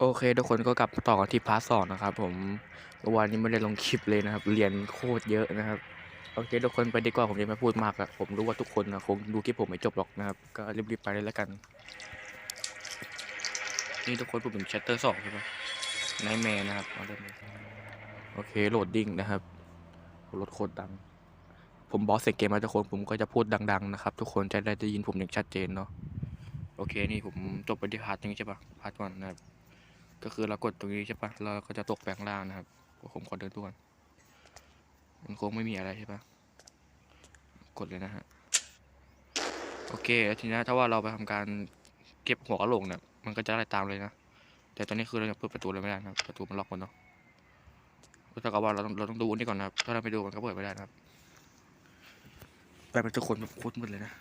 โอเคทุกคนก็กลับต่อที่พาร์ทสองนะครับผมวานนี้ไม่ได้ลงคลิปเลยนะครับ เรียนโคตรเยอะนะครับ โอเคทุกคนไปดีกว่าผมจะไม่พูดมากละผมรู้ว่าทุกคนนะคงดูคลิปผมไม่จบหรอกนะครับ ก็รีบๆไปเลยแล้วกัน นี่ทุกคนผมเป็น chapter สองใช่ปะไนแมนนะครับเอาเริ่มเลยโอเคโหลดดิ้งนะครับรถโคตรดัง ผมบอสเสร็จเกมแล้วทุกคนผมก็จะพูดดัง ๆ นะครับ ทุกคนจะได้ได้ยินผมอย่างชัดเจนเนาะโอเคนี่ผมจบไปที่พาร์ทนี้ใช่ปะพาร์ทวันนะครับ ก็คือเรากดตรงนี้ใช่ปะเราก็จะตกแปลงล่างนะครับผมขอเดินตัวมันคงไม่มีอะไรใช่ปะกดเลยนะฮะ โอเคแล้วทีนี้ถ้าว่าเราไปทำการเก็บหัวกระโหลกเนี่ยมันก็จะไล่ตามเลยนะ แต่ตอนนี้คือเรายังเปิดประตูเลยไม่ได้นะครับประตูมันล็อกหมดเนาะก็เท่ากับว่าเราต้องเราต้องดูนนี้ก่อนนะครับ ถ้าเราไปดูมันก็เปิดไม่ได้นะครับไปเป็นทุกคนแบบโคตรมืดเลยนะ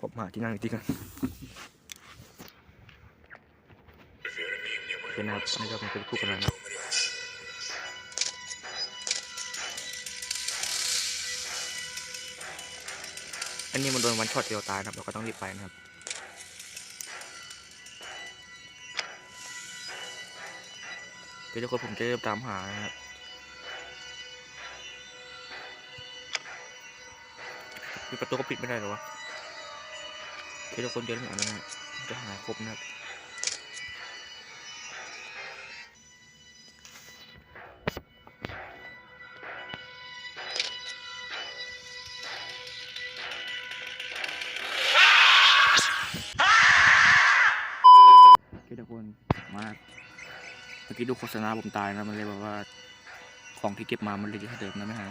ผมหาที่นั่งอีกทีกัน เป็นนะครับนนี้ก็เป็นคู่กันแล้วนะอันนี้มันโดนวันช็อตเดียวตายนะครับเราก็ต้องรีบไปนะครับเดี๋ยวทุกคนผมจะเริ่มตามหานะครับปิดประตูก็ปิดไม่ได้หรอวะเดี๋ยวทุกคนเจอหนึ่งอันนะฮะจะหาครบนะครับ ดูโฆษณาผมตายนะ มันเลยแบบว่า ของที่เก็บมา มันเลยเยอะเดิมนะไม่ฮะ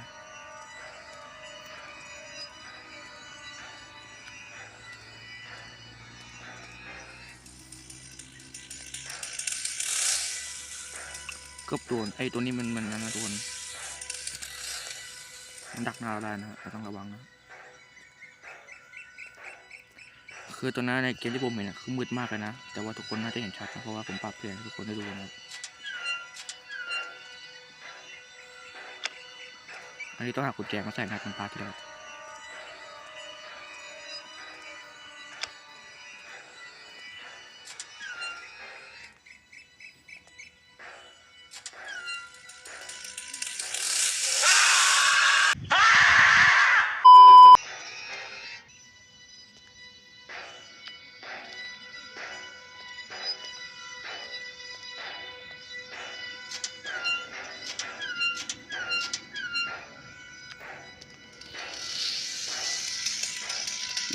เกือบโดนไอ้ตัวนี้มันมันนั่นะทุกคนมันดักหน้าเราได้นะเราต้องระวังนะ คือตัวนั้นในเกมที่ผมเห็นอะคือมืดมากเลยนะ แต่ว่าทุกคนน่าจะเห็นชัดนะเพราะว่าผมปรับเปลี่ยนให้ทุกคนได้ดูนะ อันนี้ต้องหากุญแจมาใส่นะครับเป็นพาร์ทที่แล้ว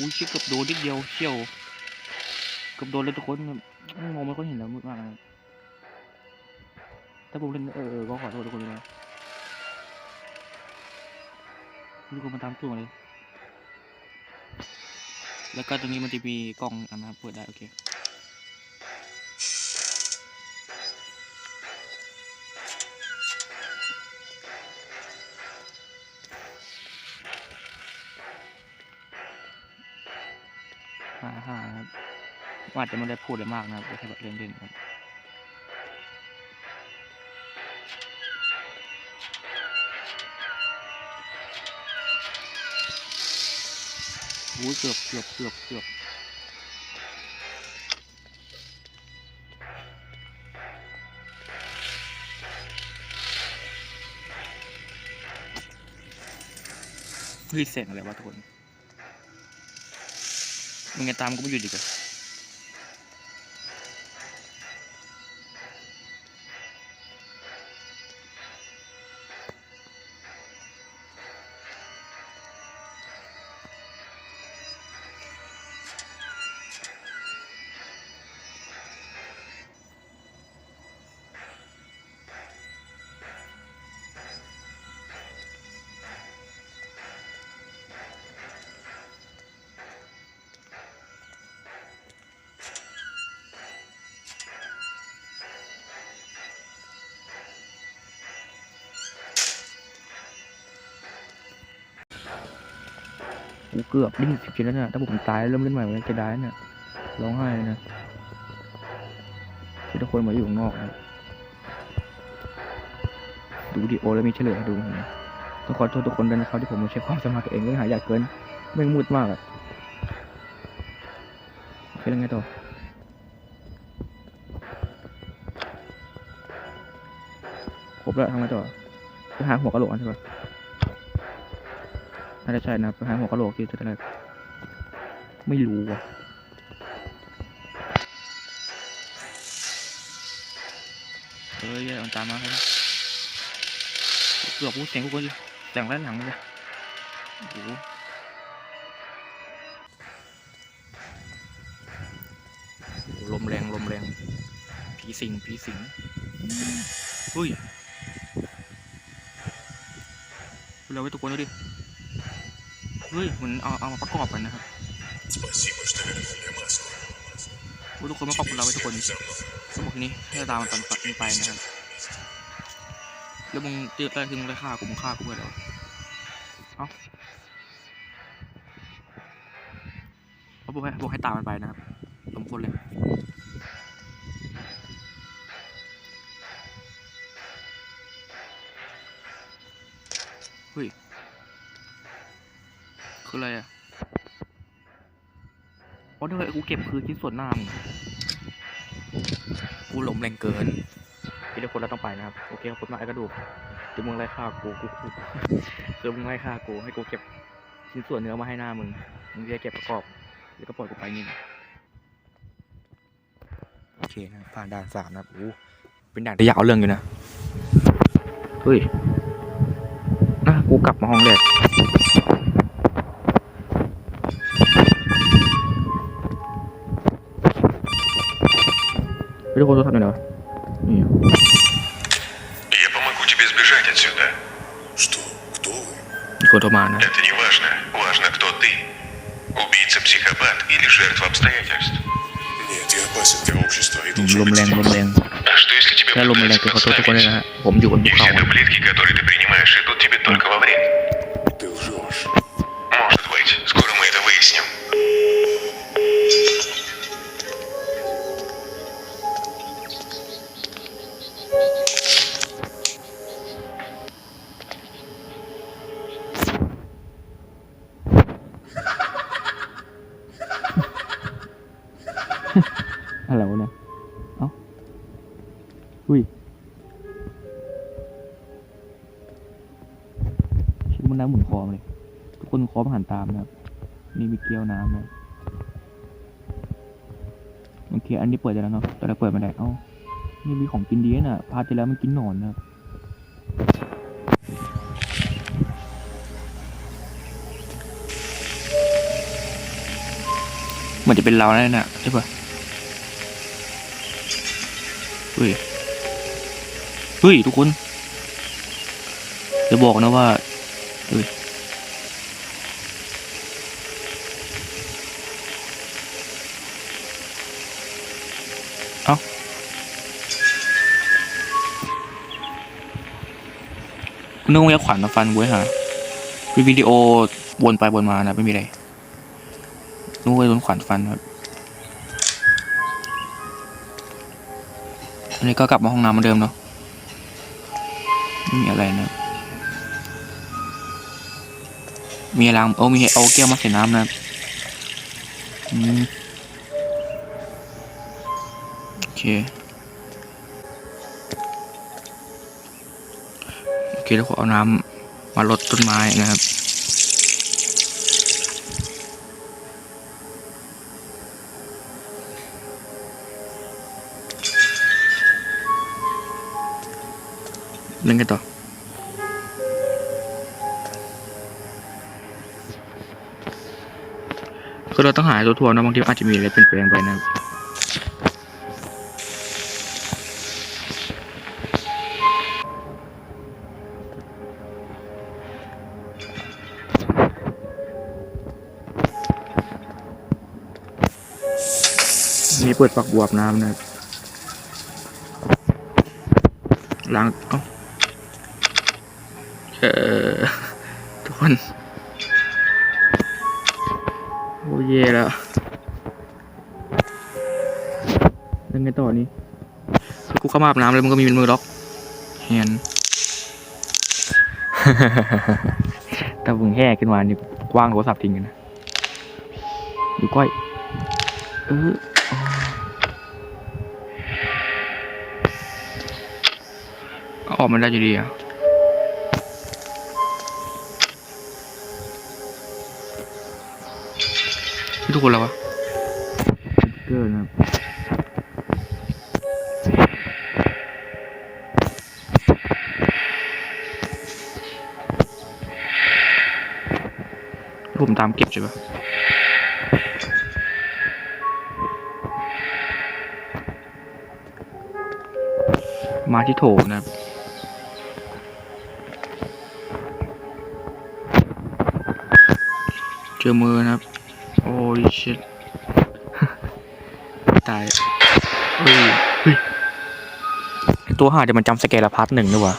อุ้ยชิบเกือบโดนนิดเดียวเชี่ยวเกือบโดนเลยทุกคนมองไม่ค่อยเห็นแล้วมืดมากนะถ้าผมเล่นเออก็ขอโทษทุกคนเลยนะทุกคนมาตามตัวมเลย แล้วก็ตรงนี้มันจะมีกล้องอันนะครับเปิดได้โอเค อาจจะไม่ได้พูดอะไรมากนะครับแค่แบบเล่นๆครับโอ้ยเกือบเกือบเกือบเกือบเฮ้ยเสียงอะไรวะทุกคนมึงจะตามกูไม่อยู่ดีกว่า กูเกือบดิ้นสิบชิ้นแล้วเนี่ยถ้าผมตายเริ่มเล่นใหม่มันจะได้เนี่ยร้องไห้เลยนะที่ทุกคนมาอยู่ข้างนอกนะดูวิดีโอแล้วมีเฉลยให้ดูนะต้องขอโทษทุกคนด้วยนะครับที่ผมไม่ใช่ความสามารถตัวเองเลยหายากเกินไม่งมืดมากอะโอเคแล้วไงต่อครบแล้วทำไงต่อไปหาหัวกระโหลกใช่ปะาจะใช่นะไปหาหัวกะโหลกที่จะได้ไม่รู้ว่ะเฮ้ยมันตามมาครับเกือบพูดเสียงกูก็แหลังด้านหลังเลยโอ้โหลมแรงลมแรงผีสิงผีสิงเฮ้ยเราไว้ทุกคนดูดิ เฮ้ยเหมือนเอาเอามาประกอบกันนะครับทุกคนมาขอบคุณเราไว้ทุกคนสมบัตินี้ให้ตามมันปันไปนะครับแล้วมึงเตือบแด้คือมึงได้ฆ่ากูมึงฆ่ากูเพื่ออะไรเอ้าเขาบอกให้บอกให้ตามมันไปนะครับสมควรเลยเฮ้ย คืออะไรอะอ๋อเดี๋ยวกูเก็บคือชิ้นส่วนหน้ามึงกูหลมแรงเกินพี่ทุกคนเราต้องไปนะครับ โอเคขอบคุณมากไอ้กระดูกเดี๋ยวมึงไล่ฆ่ากูกูกูเดี๋ยวมึงไล่ฆ่ากูให้กูเก็บชิ้นส่วนเนื้อมาให้หน้ามึง มึงจะเก็บประกอบแล้วก็ปล่อยกูไปนี่นะโอเคนะผ่านด่านสามนะครับโอ้เป็นด่านที่ยาวเรื่องอยู่นะ เฮ้ยนะกูกลับมาห้องแรก ไปทุกคนโทรศัพท์หน่อยเหรอนี่ Я помогу тебе сбежать отсюда. Что? Кто вы? มีคนโทรมานะ Это не важно. Важно, кто ты. Убийца-психопат или жертва обстоятельств. Нет, я опасен для общества и ลมแรงลมแรง А что если тебя แค่ลมแรง пытаются คือขอโทษทุกคนเลยนะ подставить? ฮะ ผมอยู่บนภู И เขา все таблетки, которые ты принимаешь, идут тебе только во вред. นี่มีเกลียวน้ำนะโอเค อันนี้เปิดได้แล้วเนาะแต่เราเปิดไม่ได้ เอ้า นี่มีของกินดีนะพาร์ทที่แล้วมันกินหนอนนะครันจะเป็นเราแน่น่ะใช่ปะเฮ้ย เฮ้ย ทุกคน จะบอกนะว่าเฮ้ย นึกว่าจะขวัญมาฟันกูให้หาคือวิดีโอวนไปวนมานะไม่มีอะไรนึกว่าโดนขวานฟันครับอันนี้ก็กลับมาห้องน้ำเหมือนเดิมเนาะไม่มีอะไรนะ มีล้างโอ้มีเอาแก้วมาใส่น้ำนะอืมโอเค โอเคแล้วก็เอาน้ำมาลดต้นไม้นะครับเล่นกันต่อคือเราต้องหาตัวทวนนะบางทีอาจจะมีอะไรเปลี่ยนแปลงไปนะครับ นี่เปิดฝักบวบน้ำนะครับล้างเอ้าเออทุกคนโอ้เย่แล้วยังไงต่อนี่ถ้กูเข้ามาอาบน้ำเลยมันก็มีเป็นมือล็อกเฮียนถ้ามึงแห่ขึ้นมานี่กว้างโทรศัพท์ทิ้งกันนะ ดูก้อย เออ อ๋อเอาออกมันได้อยู่ดีอะทุกคนแล้ววะเกินครับผมตามเก็บใช่ปะมาที่โถนะครับ เจอมือนะครับ โอ้ยชิตตายเฮ้ยเฮ้ยไอตัวหาเดี๋ยวมันจำสเกลพาร์ทหนึ่งด้วยวะ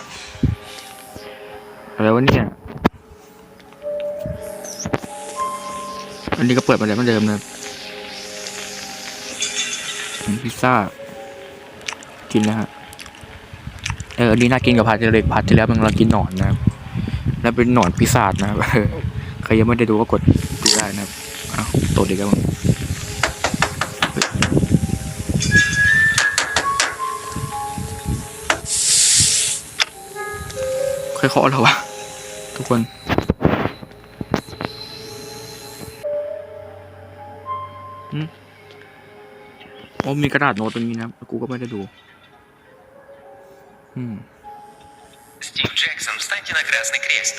อะไรวะเนี่ย อันนี้ก็เปิดมาแล้วเหมือนเดิมนะพิซซ่า กินแล้วฮะ เอออันนี้น่ากินกับพาร์ทเล็กพาร์ทที่แล้วมันเรากินหนอนนะครับ แล้วเป็นหนอนพิซซ่านะครับ รยังไม่ได้ดูก็กดดูได้นะครับอ้าวตดอีกแล้วมึงเฮ้ยใครเคาะเราวะ ทุกคน อืมโอ้มีกระดาษโน้ตตรงนี้นะครับกูก็ไม่ได้ดู อืม Стив Джексон, встаньте на красный крест.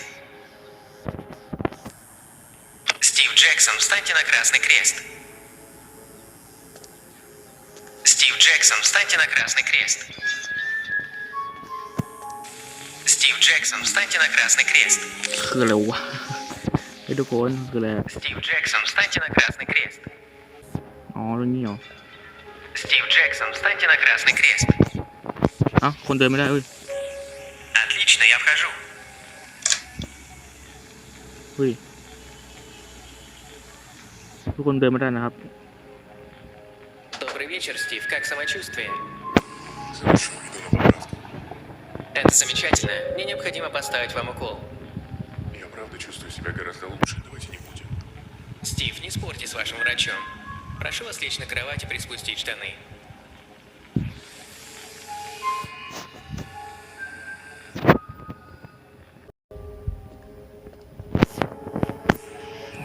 Стив Джексон, встаньте на красный крест. Стив Джексон, встаньте на красный крест. Стив Джексон, встаньте на красный крест. คืออะไรวะ เฮ้ยทุกคนคืออะไรอะ Стив Джексон, встаньте на красный крест. อ๋อเรื่องนี้เหรอ Стив Джексон, встаньте на красный крест. เอ้าคนเดินไม่ได้เอ้ย Отлично, я вхожу. เฮ้ย ทุกคนเดินไม่ได้นะครับ Добрый вечер, Стив. Как самочувствие? Хорошо, иду на поправку. Это замечательно. Мне необходимо поставить вам укол. Я правда чувствую себя гораздо лучше. Давайте не будем. Стив, не спорьте с вашим врачом. Прошу вас лечь на кровать и приспустить штаны.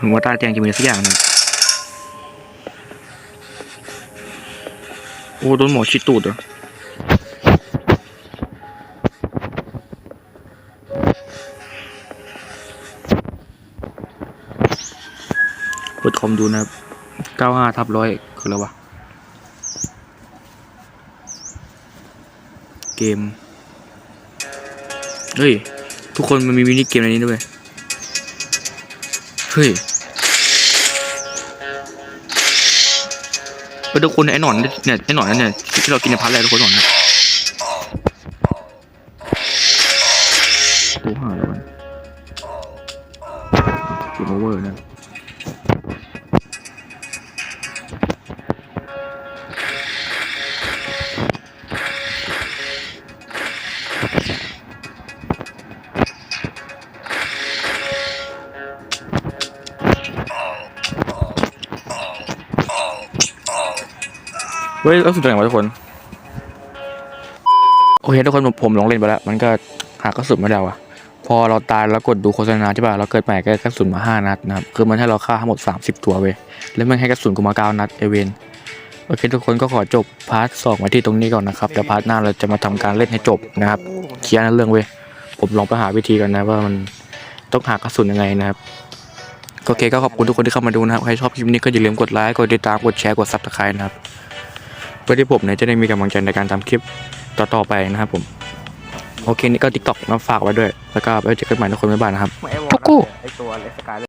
ผมว่าใต้ โอ้โดนหมอชิดตูดเหรอเปิดคอมดูนะครับ95ทับร้อยคืออะไรวะ เกม เฮ้ย ทุกคนมันมีมินิเกมในนี้ด้วย เฮ้ย ทุกคนไอ้หนอนเนี่ยไอ้หนอนนั่นเนี่ยที่เรากินในพัทอะไรทุกคนหนอนนะ ฮ้ยแล้วสุดตรงไหนวะทุกคน โอเคทุกคนผมผมลองเล่นไปแล้ว มันก็หากระสุนไม่ได้ว่ะพอเราตายแล้วกดดูโฆษณาที่ป่ะเราเกิดใหม่ก็กระสุนมาห้านัดนะครับ คือมันให้เราฆ่าทั้งหมด 30 ตัวเว้ยแล้วมันให้กระสุนกูมาเก้านัดเอเวนโอเคทุกคนก็ขอจบพาร์ทสองไว้ที่ตรงนี้ก่อนนะครับแต่พาร์ทหน้าเราจะมาทำการเล่นให้จบนะครับเคลียร์ในเรื่องเว้ยผมลองไปหาวิธีกันนะว่ามันต้องหากระสุนยังไงนะครับโอเคก็ขอบคุณทุกคนที่เข้ามาดูนะครับ ใครชอบคลิปนี้ก็อย่าลืมกดไลค์ กดติดตาม กดแชร์ กดซับสไครต์นะครับ พื่อที่ผมเนี่ยจะได้มีกำลังใจในการทำคลิปต่อๆไปนะครับผมโอเคนี่ก็ติ๊กต็อกมาฝากไว้ด้วย แล้วก็ไว้เจอกันใหม่ทุกคนบ๊ายบายนะครับ ทุกคู่ ไอตัวไรสกาย